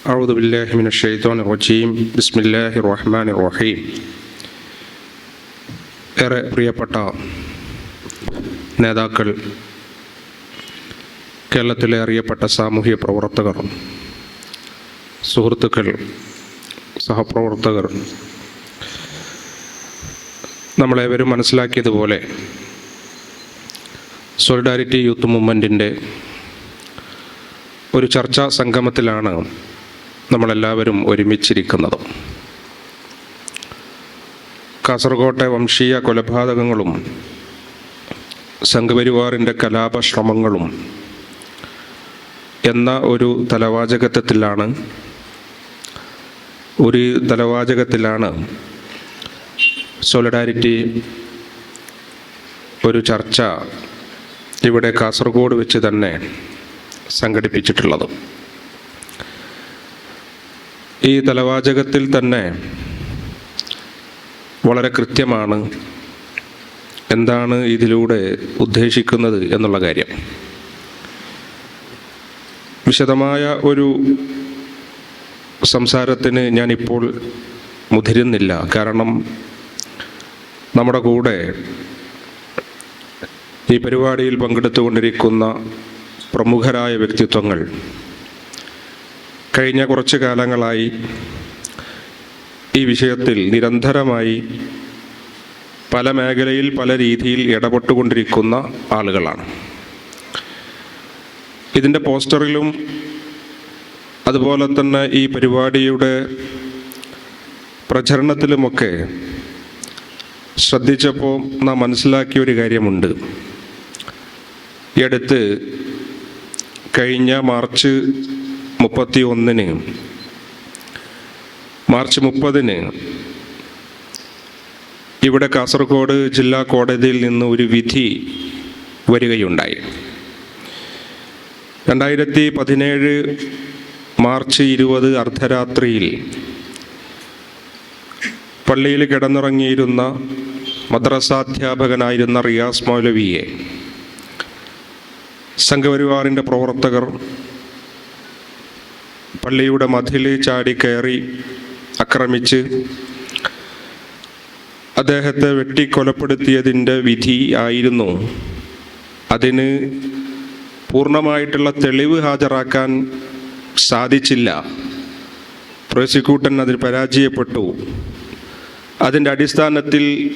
أعوذ بالله من الشيطان الرجيم بسم الله الرحمن الرحيم ഏറെ പ്രിയപ്പെട്ട നേതാക്കൾ കേരളത്തിലെ അറിയപ്പെട്ട സാമൂഹ്യ പ്രവർത്തകർ സുഹൃത്തുക്കൾ സഹപ്രവർത്തകർ നമ്മളേവരും മനസ്സിലാക്കിയതുപോലെ സോളിഡാരിറ്റി യൂത്ത് മൂവ്മെൻറ്റിൻ്റെ ഒരു ചർച്ചാ സംഗമത്തിലാണ് നമ്മളെല്ലാവരും ഒരുമിച്ചിരിക്കുന്നത്. കാസർകോട്ടെ വംശീയ കൊലപാതകങ്ങളും സംഘപരിവാറിന്റെ കലാപശ്രമങ്ങളും എന്ന ഒരു തലവാചകത്വത്തിലാണ് ഒരു തലവാചകത്തിലാണ് സോളിഡാരിറ്റി ഒരു ചർച്ച ഇവിടെ കാസർഗോഡ് വെച്ച് തന്നെ സംഘടിപ്പിച്ചിട്ടുള്ളത്. ഈ തലവാചകത്തിൽ തന്നെ വളരെ കൃത്യമാണ് എന്താണ് ഇതിലൂടെ ഉദ്ദേശിക്കുന്നത് എന്നുള്ള കാര്യം. വിശദമായ ഒരു സംസാരത്തിന് ഞാനിപ്പോൾ മുതിരുന്നില്ല. കാരണം നമ്മുടെ കൂടെ ഈ പരിപാടിയിൽ പങ്കെടുത്തുകൊണ്ടിരിക്കുന്ന പ്രമുഖരായ വ്യക്തിത്വങ്ങൾ കഴിഞ്ഞ കുറച്ച് കാലങ്ങളായി ഈ വിഷയത്തിൽ നിരന്തരമായി പല മേഖലയിൽ പല രീതിയിൽ ഇടപെട്ടുകൊണ്ടിരിക്കുന്ന ആളുകളാണ്. ഇതിന്റെ പോസ്റ്ററിലും അതുപോലെ തന്നെ ഈ പരിപാടിയുടെ പ്രചരണത്തിലുമൊക്കെ ശ്രദ്ധിച്ചപ്പോൾ നാം മനസ്സിലാക്കിയ ഒരു കാര്യമുണ്ട്. ഈ അടുത്ത് കഴിഞ്ഞ മാർച്ച് മുപ്പത്തി ഒന്നിന് മാർച്ച് മുപ്പതിന് ഇവിടെ കാസർഗോഡ് ജില്ലാ കോടതിയിൽ നിന്ന് ഒരു വിധി വരികയുണ്ടായി. രണ്ടായിരത്തി പതിനേഴ് മാർച്ച് ഇരുപത് അർദ്ധരാത്രിയിൽ പള്ളിയിൽ കിടന്നുറങ്ങിയിരുന്ന മദ്രസാധ്യാപകനായിരുന്ന റിയാസ് മൗലവിയെ സംഘപരിവാറിന്റെ പ്രവർത്തകർ പള്ളിയുടെ മതിൽ ചാടി കയറി ആക്രമിച്ച് അദ്ദേഹത്തെ വെട്ടിക്കൊലപ്പെടുത്തിയതിന്റെ വിധി ആയിരുന്നു. അതിന് പൂർണമായിട്ടുള്ള തെളിവ് ഹാജരാക്കാൻ സാധിച്ചില്ല. പ്രോസിക്യൂട്ടൻ അതിൽ പരാജയപ്പെട്ടു. അതിന്റെ അടിസ്ഥാനത്തിൽ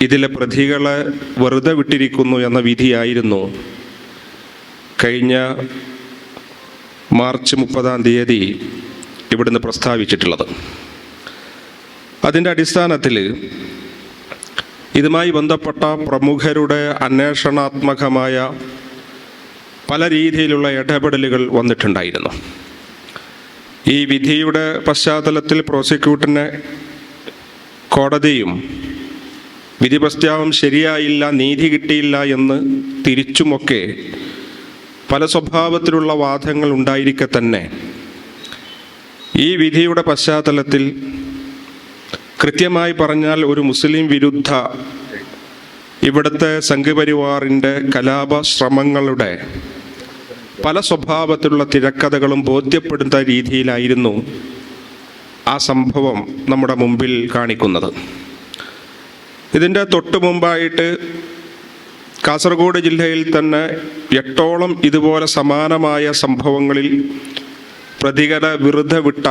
ഇതിലെ പ്രതികളെ വെറുതെ വിട്ടിരിക്കുന്നു എന്ന വിധിയായിരുന്നു കഴിഞ്ഞ മാർച്ച് മുപ്പതാം തീയതി ഇവിടുന്ന് പ്രസ്താവിച്ചിട്ടുള്ളത്. അതിന്റെ അടിസ്ഥാനത്തിൽ ഇതുമായി ബന്ധപ്പെട്ട പ്രമുഖരുടെ അന്വേഷണാത്മകമായ പല രീതിയിലുള്ള ഇടപെടലുകൾ വന്നിട്ടുണ്ടായിരുന്നു. ഈ വിധിയുടെ പശ്ചാത്തലത്തിൽ പ്രോസിക്യൂട്ടറിനെ കോടതിയും വിധി പ്രസ്താവം ശരിയായില്ല നീതി കിട്ടിയില്ല എന്ന് തിരിച്ചുമൊക്കെ പല സ്വഭാവത്തിലുള്ള വാദങ്ങൾ ഉണ്ടായിരിക്കെ തന്നെ. ഈ വിധിയുടെ പശ്ചാത്തലത്തിൽ കൃത്യമായി പറഞ്ഞാൽ ഒരു മുസ്ലിം വിരുദ്ധ ഇവിടുത്തെ സംഘപരിവാറിന്റെ കലാപ ശ്രമങ്ങളുടെ പല സ്വഭാവത്തിലുള്ള തിരക്കഥകളും ബോധ്യപ്പെടുന്ന രീതിയിലായിരുന്നു ആ സംഭവം നമ്മുടെ മുമ്പിൽ കാണിക്കുന്നത്. ഇതിന്റെ തൊട്ടു മുമ്പായിട്ട് കാസർഗോഡ് ജില്ലയിൽ തന്നെ എട്ടോളം ഇതുപോലെ സമാനമായ സംഭവങ്ങളിൽ പ്രതികര വിരുദ്ധ വിട്ട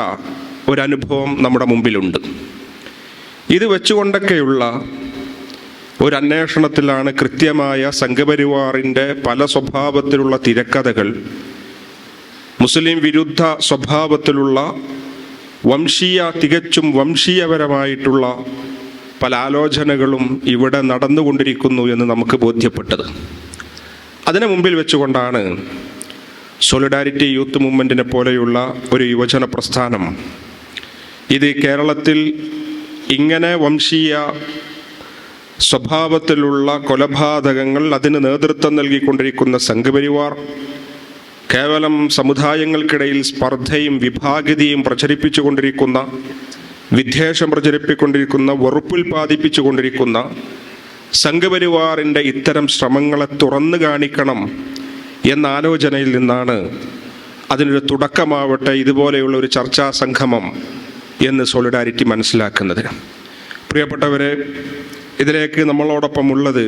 ഒരനുഭവം നമ്മുടെ മുമ്പിലുണ്ട്. ഇത് വെച്ചുകൊണ്ടൊക്കെയുള്ള ഒരു അന്വേഷണത്തിലാണ് കൃത്യമായ സംഘപരിവാറിന്റെ പല സ്വഭാവത്തിലുള്ള തിരക്കഥകൾ മുസ്ലിം വിരുദ്ധ സ്വഭാവത്തിലുള്ള വംശീയ തികച്ചും വംശീയപരമായിട്ടുള്ള പല ആലോചനകളും ഇവിടെ നടന്നുകൊണ്ടിരിക്കുന്നു എന്ന് നമുക്ക് ബോധ്യപ്പെട്ടത്. അതിനു മുമ്പിൽ വെച്ചുകൊണ്ടാണ് സോളിഡാരിറ്റി യൂത്ത് മൂവ്മെന്റിനെ പോലെയുള്ള ഒരു യുവജന പ്രസ്ഥാനം. ഇത് കേരളത്തിൽ ഇങ്ങനെ വംശീയ സ്വഭാവത്തിലുള്ള കൊലപാതകങ്ങൾ അതിന് നേതൃത്വം നൽകിക്കൊണ്ടിരിക്കുന്ന സംഘപരിവാർ കേവലം സമുദായങ്ങൾക്കിടയിൽ സ്പർദ്ധയും വിഭാഗിതയും പ്രചരിപ്പിച്ചുകൊണ്ടിരിക്കുന്ന വിദ്വേഷം പ്രചരിപ്പിക്കൊണ്ടിരിക്കുന്ന വെറുപ്പുൽപാദിപ്പിച്ചുകൊണ്ടിരിക്കുന്ന സംഘപരിവാറിന്റെ ഇത്തരം ശ്രമങ്ങളെ തുറന്നു കാണിക്കണം എന്ന ആലോചനയിൽ നിന്നാണ് അതിനൊരു തുടക്കമാവട്ടെ ഇതുപോലെയുള്ള ഒരു ചർച്ചാ സംഗമം എന്ന് സോളിഡാരിറ്റി മനസ്സിലാക്കുന്നത്. പ്രിയപ്പെട്ടവരെ ഇതിലേക്ക് നമ്മളോടൊപ്പം ഉള്ളത്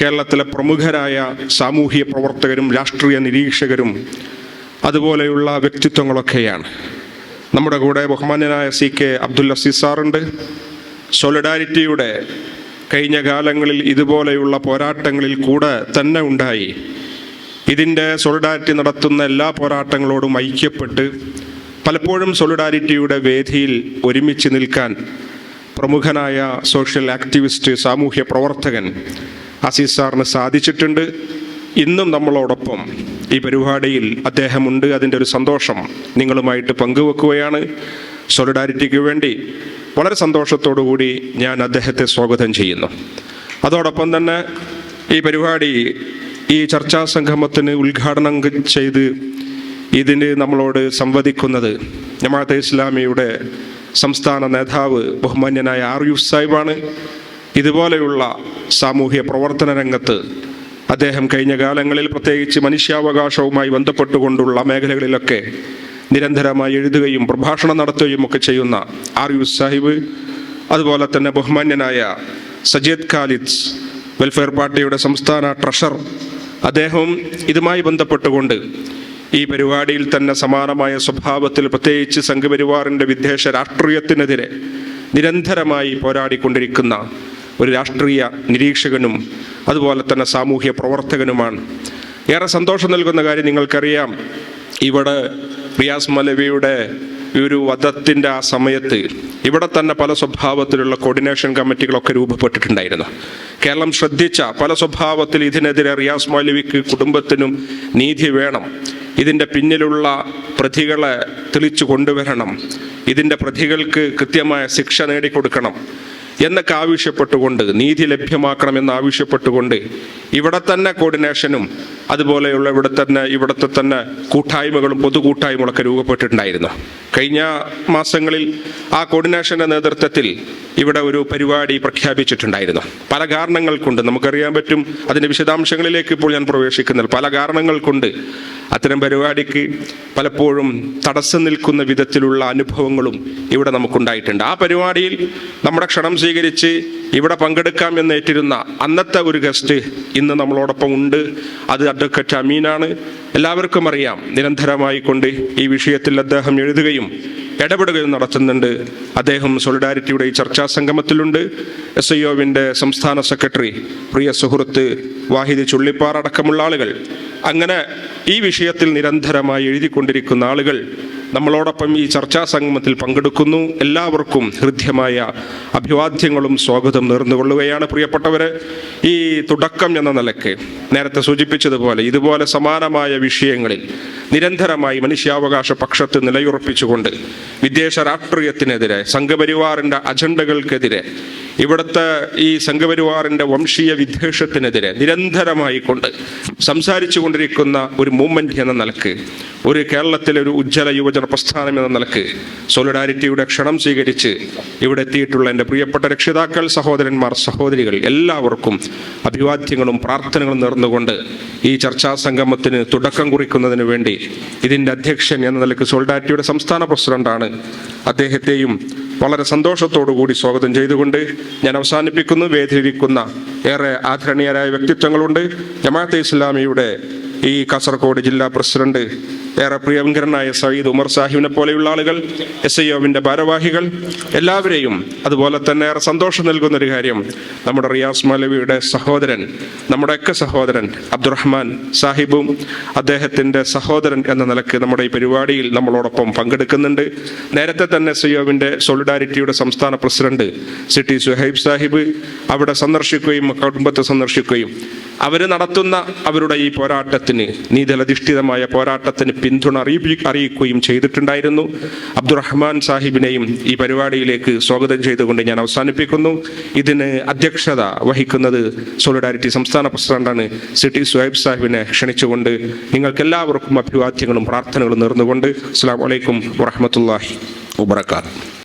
കേരളത്തിലെ പ്രമുഖരായ സാമൂഹ്യ പ്രവർത്തകരും രാഷ്ട്രീയ നിരീക്ഷകരും അതുപോലെയുള്ള വ്യക്തിത്വങ്ങളൊക്കെയാണ്. നമ്മുടെ കൂടെ ബഹുമാന്യനായ സി കെ അബ്ദുൽ അസീസ് സാറുണ്ട്. സോളിഡാരിറ്റിയുടെ കഴിഞ്ഞ കാലങ്ങളിൽ ഇതുപോലെയുള്ള പോരാട്ടങ്ങളിൽ കൂടെ തന്നെ ഉണ്ടായി. ഇതിന്റെ സോളിഡാരിറ്റി നടത്തുന്ന എല്ലാ പോരാട്ടങ്ങളോടും ഐക്യപ്പെട്ട് പലപ്പോഴും സോളിഡാരിറ്റിയുടെ വേദിയിൽ ഒരുമിച്ച് നിൽക്കാൻ പ്രമുഖനായ സോഷ്യൽ ആക്ടിവിസ്റ്റ് സാമൂഹ്യ പ്രവർത്തകൻ അസീസ് സാറിന് സാധിച്ചിട്ടുണ്ട്. ഇന്നും നമ്മളോടൊപ്പം ഈ പരിപാടിയിൽ അദ്ദേഹമുണ്ട്. അതിന്റെ ഒരു സന്തോഷം നിങ്ങളുമായിട്ട് പങ്കുവെക്കുകയാണ്. സോളിഡാരിറ്റിക്ക് വേണ്ടി വളരെ കൂടി ഞാൻ അദ്ദേഹത്തെ സ്വാഗതം ചെയ്യുന്നു. അതോടൊപ്പം തന്നെ ഈ പരിപാടി ഈ ചർച്ചാ സംഗമത്തിന് ഉദ്ഘാടനം ചെയ്ത് ഇതിന് നമ്മളോട് സംവദിക്കുന്നത് ജമാഅത്തെ ഇസ്ലാമിയുടെ സംസ്ഥാന നേതാവ് ബഹുമാന്യനായ ആർ യു സാഹിബാണ്. ഇതുപോലെയുള്ള സാമൂഹ്യ പ്രവർത്തന രംഗത്ത് അദ്ദേഹം കഴിഞ്ഞ കാലങ്ങളിൽ പ്രത്യേകിച്ച് മനുഷ്യാവകാശവുമായി ബന്ധപ്പെട്ടുകൊണ്ടുള്ള മേഖലകളിലൊക്കെ നിരന്തരമായി എഴുതുകയും പ്രഭാഷണം നടത്തുകയും ഒക്കെ ചെയ്യുന്ന ആർ യു സാഹിബ് അതുപോലെ തന്നെ ബഹുമാന്യനായ സജീദ് ഖാലിദ് വെൽഫെയർ പാർട്ടിയുടെ സംസ്ഥാന ട്രഷർ അദ്ദേഹവും ഇതുമായി ബന്ധപ്പെട്ടുകൊണ്ട് ഈ പരിപാടിയിൽ തന്നെ സമാനമായ സ്വഭാവത്തിൽ പ്രത്യേകിച്ച് സംഘപരിവാറിന്റെ വിദ്വേഷ രാഷ്ട്രീയത്തിനെതിരെ നിരന്തരമായി പോരാടിക്കൊണ്ടിരിക്കുന്ന ഒരു രാഷ്ട്രീയ നിരീക്ഷകനും അതുപോലെ തന്നെ സാമൂഹ്യ പ്രവർത്തകനുമാണ്. ഏറെ സന്തോഷം നൽകുന്ന കാര്യം നിങ്ങൾക്കറിയാം. ഇവിടെ റിയാസ് മലവിയുടെ ഒരു വധത്തിന്റെ ആ സമയത്ത് ഇവിടെ തന്നെ പല സ്വഭാവത്തിലുള്ള കോർഡിനേഷൻ കമ്മിറ്റികളൊക്കെ രൂപപ്പെട്ടിട്ടുണ്ടായിരുന്നു. കേരളം ശ്രദ്ധിച്ച പല സ്വഭാവത്തിൽ ഇതിനെതിരെ റിയാസ് മൗലവിക്ക് കുടുംബത്തിനും നീതി വേണം. ഇതിന്റെ പിന്നിലുള്ള പ്രതികളെ തെളിച്ചു കൊണ്ടുവരണം. ഇതിന്റെ പ്രതികൾക്ക് കൃത്യമായ ശിക്ഷ നേടിക്കൊടുക്കണം. എന്നൊക്കെ ആവശ്യപ്പെട്ടുകൊണ്ട് നീതി ലഭ്യമാക്കണമെന്ന് ആവശ്യപ്പെട്ടുകൊണ്ട് ഇവിടെ തന്നെ കോർഡിനേഷനും അതുപോലെയുള്ള ഇവിടെ തന്നെ ഇവിടുത്തെ തന്നെ കൂട്ടായ്മകളും പൊതുകൂട്ടായ്മകളൊക്കെ രൂപപ്പെട്ടിട്ടുണ്ടായിരുന്നു. കഴിഞ്ഞ മാസങ്ങളിൽ ആ കോർഡിനേഷന്റെ നേതൃത്വത്തിൽ ഇവിടെ ഒരു പരിപാടി പ്രഖ്യാപിച്ചിട്ടുണ്ടായിരുന്നു. പല കാരണങ്ങൾ കൊണ്ട് നമുക്കറിയാൻ പറ്റും അതിന്റെ വിശദാംശങ്ങളിലേക്ക് ഇപ്പോൾ ഞാൻ പ്രവേശിക്കുന്നില്ല. പല കാരണങ്ങൾ കൊണ്ട് അത്തരം പരിപാടിക്ക് പലപ്പോഴും തടസ്സം നിൽക്കുന്ന വിധത്തിലുള്ള അനുഭവങ്ങളും ഇവിടെ നമുക്കുണ്ടായിട്ടുണ്ട്. ആ പരിപാടിയിൽ നമ്മുടെ ക്ഷണം സ്വീകരിച്ച് ഇവിടെ പങ്കെടുക്കാം എന്നേറ്റിരുന്ന അന്നത്തെ ഒരു ഗസ്റ്റ് ഇന്ന് നമ്മളോടൊപ്പം ഉണ്ട്. അത് അഡ്വക്കേറ്റ് അമീനാണ്. എല്ലാവർക്കും അറിയാം. നിരന്തരമായി കൊണ്ട് ഈ വിഷയത്തിൽ അദ്ദേഹം എഴുതുകയും ഇടപെടുകയും നടത്തുന്നുണ്ട്. അദ്ദേഹം സോളിഡാരിറ്റിയുടെ ഈ ചർച്ചാ സംഗമത്തിലുണ്ട്. എസ് ഐ ഒവിന്റെ സംസ്ഥാന സെക്രട്ടറി പ്രിയ സുഹൃത്ത് വാഹിദ് ചുള്ളിപ്പാറ അടക്കമുള്ള ആളുകൾ. അങ്ങനെ ഈ വിഷയത്തിൽ നിരന്തരമായി എഴുതിക്കൊണ്ടിരിക്കുന്ന ആളുകൾ നമ്മളോടൊപ്പം ഈ ചർച്ചാ സംഗമത്തിൽ പങ്കെടുക്കുന്നു. എല്ലാവർക്കും ഹൃദ്യമായ അഭിവാദ്യങ്ങളും സ്വാഗതം നേർന്നുകൊള്ളുകയാണ്. പ്രിയപ്പെട്ടവരെ ഈ തുടക്കം എന്ന നിലയ്ക്ക് നേരത്തെ സൂചിപ്പിച്ചതുപോലെ ഇതുപോലെ സമാനമായ വിഷയങ്ങളിൽ നിരന്തരമായി മനുഷ്യാവകാശ പക്ഷത്ത് നിലയുറപ്പിച്ചുകൊണ്ട് വിദേശ രാഷ്ട്രീയത്തിനെതിരെ സംഘപരിവാറിന്റെ അജണ്ടകൾക്കെതിരെ ഇവിടുത്തെ ഈ സംഘപരിവാറിന്റെ വംശീയ വിദ്വേഷത്തിനെതിരെ നിരന്തരമായി കൊണ്ട് സംസാരിച്ചു കൊണ്ടിരിക്കുന്ന ഒരു മൂവ്മെന്റ് എന്ന നിലയ്ക്ക് ഒരു കേരളത്തിലെ ഒരു ഉജ്ജ്വല യുവജന പ്രസ്ഥാനം എന്ന നിലയ്ക്ക് സോളിഡാരിറ്റിയുടെ ക്ഷണം സ്വീകരിച്ച് ഇവിടെ എത്തിയിട്ടുള്ള എന്റെ പ്രിയപ്പെട്ട രക്ഷിതാക്കൾ സഹോദരന്മാർ സഹോദരികൾ എല്ലാവർക്കും അഭിവാദ്യങ്ങളും പ്രാർത്ഥനകളും നേർന്നുകൊണ്ട് ഈ ചർച്ചാ സംഗമത്തിന് തുടക്കം കുറിക്കുന്നതിന് വേണ്ടി ഇതിന്റെ അധ്യക്ഷൻ എന്ന നിലയ്ക്ക് സോളിഡാരിറ്റിയുടെ സംസ്ഥാന പ്രസിഡന്റാണ് അദ്ദേഹത്തെയും വളരെ സന്തോഷത്തോടു കൂടി സ്വാഗതം ചെയ്തുകൊണ്ട് ഞാൻ അവസാനിപ്പിക്കുന്നു. വേദിയിലിരിക്കുന്ന ഏറെ ആദരണീയരായ വ്യക്തിത്വങ്ങളുണ്ട്. ജമാഅത്തെ ഇസ്ലാമിയുടെ ഈ കാസർഗോഡ് ജില്ലാ പ്രസിഡന്റ് ഏറെ പ്രിയങ്കരനായ സയ്യിദ് ഉമർ സാഹിബിനെ പോലെയുള്ള ആളുകൾ എസ് ഐ ഒവിന്റെ ഭാരവാഹികൾ എല്ലാവരെയും അതുപോലെ തന്നെ ഏറെ സന്തോഷം നൽകുന്ന ഒരു കാര്യം നമ്മുടെ റിയാസ് മലവിയുടെ സഹോദരൻ നമ്മുടെയൊക്കെ സഹോദരൻ അബ്ദുറഹ്മാൻ സാഹിബും അദ്ദേഹത്തിന്റെ സഹോദരൻ എന്ന നിലയ്ക്ക് നമ്മുടെ ഈ പരിപാടിയിൽ നമ്മളോടൊപ്പം പങ്കെടുക്കുന്നുണ്ട്. നേരത്തെ തന്നെ എസ് ഐ ഒവിന്റെ സോളിഡാരിറ്റിയുടെ സംസ്ഥാന president C T Suhaib Sahib അവിടെ സന്ദർശിക്കുകയും കുടുംബത്തെ സന്ദർശിക്കുകയും അവർ നടത്തുന്ന അവരുടെ ഈ പോരാട്ടത്തിന് നീതലധിഷ്ഠിതമായ പോരാട്ടത്തിന് പിന്തുണ അറിയിപ്പി അറിയിക്കുകയും ചെയ്തിട്ടുണ്ടായിരുന്നു. അബ്ദുറഹ്മാൻ സാഹിബിനെയും ഈ പരിപാടിയിലേക്ക് സ്വാഗതം ചെയ്തുകൊണ്ട് ഞാൻ അവസാനിപ്പിക്കുന്നു. ഇതിന് അധ്യക്ഷത വഹിക്കുന്നത് സോളിഡാരിറ്റി സംസ്ഥാന പ്രസിഡന്റാണ് സി ടി സുഹൈബ് സാഹിബിനെ ക്ഷണിച്ചുകൊണ്ട് നിങ്ങൾക്കെല്ലാവർക്കും അഭിവാദ്യങ്ങളും പ്രാർത്ഥനകളും നേർന്നുകൊണ്ട്. അസ്സാം വലൈക്കും വറഹമത്തല്ലാഹി വബർക്കാത്തു